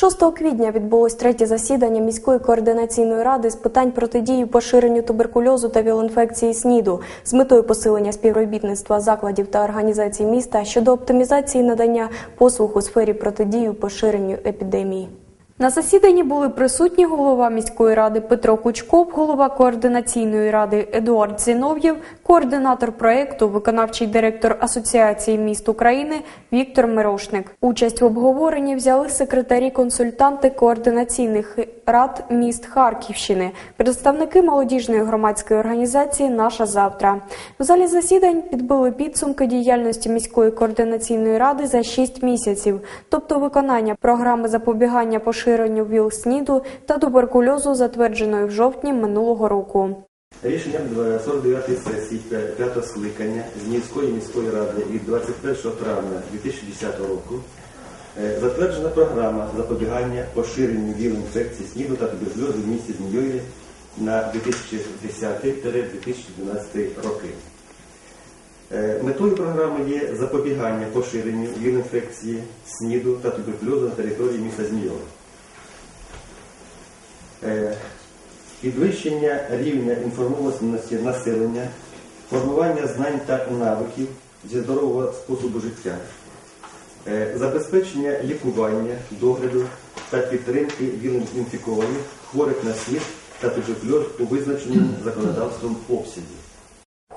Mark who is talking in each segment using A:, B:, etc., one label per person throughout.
A: 6 квітня відбулось третє засідання міської координаційної ради з питань протидії поширенню туберкульозу та віл-інфекції СНІДу з метою посилення співробітництва закладів та організацій міста щодо оптимізації надання послуг у сфері протидії поширенню епідемії. На засіданні були присутні голова міської ради Петро Кучков, голова координаційної ради Едуард Зінов'єв, координатор проєкту, виконавчий директор Асоціації міст України Віктор Мирошник. Участь в обговоренні взяли секретарі-консультанти координаційних рад міст Харківщини, представники молодіжної громадської організації Наша завтра. В залі засідань підбили підсумки діяльності міської координаційної ради за 6 місяців, тобто виконання програми запобігання поширенню ВІЛ-СНІДу та туберкульозу, затвердженої в жовтні минулого року.
B: Рішенням 49-ї сесії 5 скликання Зміївської міської міської ради від 21 травня 2010 року затверджена програма запобігання поширенню ВІЛ-інфекції СНІДу та туберкульозу в місті Зміїві на 2010-2012 роки. Е, Метою програми є запобігання поширенню ВІЛ-інфекції СНІДу та туберкульозу на території міста Змієва. Е, підвищення рівня інформованості населення, формування знань та навиків зі здорового способу життя, е, забезпечення лікування, догляду та підтримки віл-інфікованих, хворих на світ та туберкульоз у визначеному законодавством обсязі.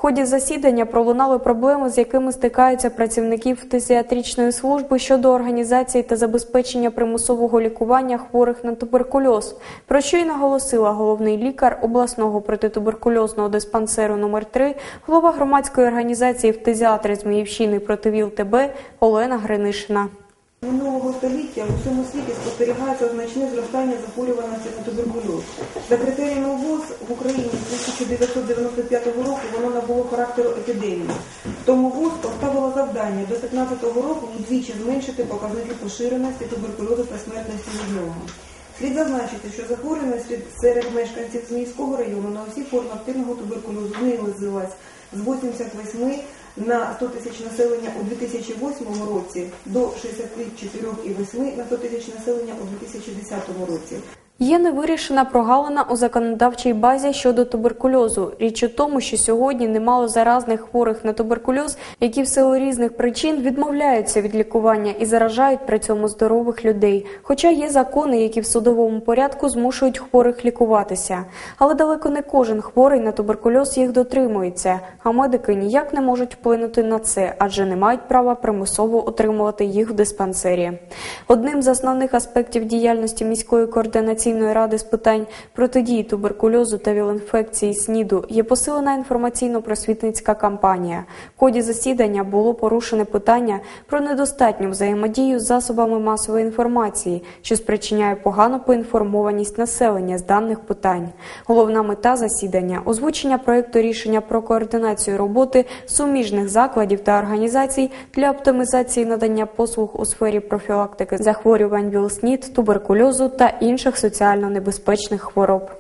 A: Ході засідання пролунали проблеми, з якими стикаються працівники фтизіатричної служби щодо організації та забезпечення примусового лікування хворих на туберкульоз, про що й наголосила головний лікар обласного протитуберкульозного диспансеру номер 3 голова громадської організації фтизіатри Зміївщини проти ВІЛ-ТБ Олена Гринишина.
C: Минулого століття у всьому світі спостерігається значне зростання захворюваності на туберкульоз. За критеріями ВОЗ в Україні з 1995 року воно набуло характеру епідемії. Тому ВОЗ поставило завдання до 2015 року удвічі зменшити показники поширеності туберкульозу та смертності від нього. Слід зазначити, що захворюваність серед- мешканців Зміївського району на усі форми активного туберкульозу знизилась з 88 на 100 тисяч населення у 2008 році до 64,8 на 100 тисяч населення у 2010 році.
A: Є невирішена прогалина у законодавчій базі щодо туберкульозу. Річ у тому, що сьогодні немало заразних хворих на туберкульоз, які в силу різних причин відмовляються від лікування і заражають при цьому здорових людей. Хоча є закони, які в судовому порядку змушують хворих лікуватися. Але далеко не кожен хворий на туберкульоз їх дотримується, а медики ніяк не можуть вплинути на це, адже не мають права примусово отримувати їх в диспансері. Одним з основних аспектів діяльності міської координаційної ради з питань протидії туберкульозу та віл-інфекції СНІДу є посилена інформаційно-просвітницька кампанія. В ході засідання було порушене питання про недостатню взаємодію з засобами масової інформації, що спричиняє погану поінформованість населення з даних питань. Головна мета засідання озвучення проекту рішення про координацію роботи суміжних закладів та організацій для оптимізації надання послуг у сфері профілактики захворювань ВІЛ-СНІД, туберкульозу та інших соціально небезпечних хвороб.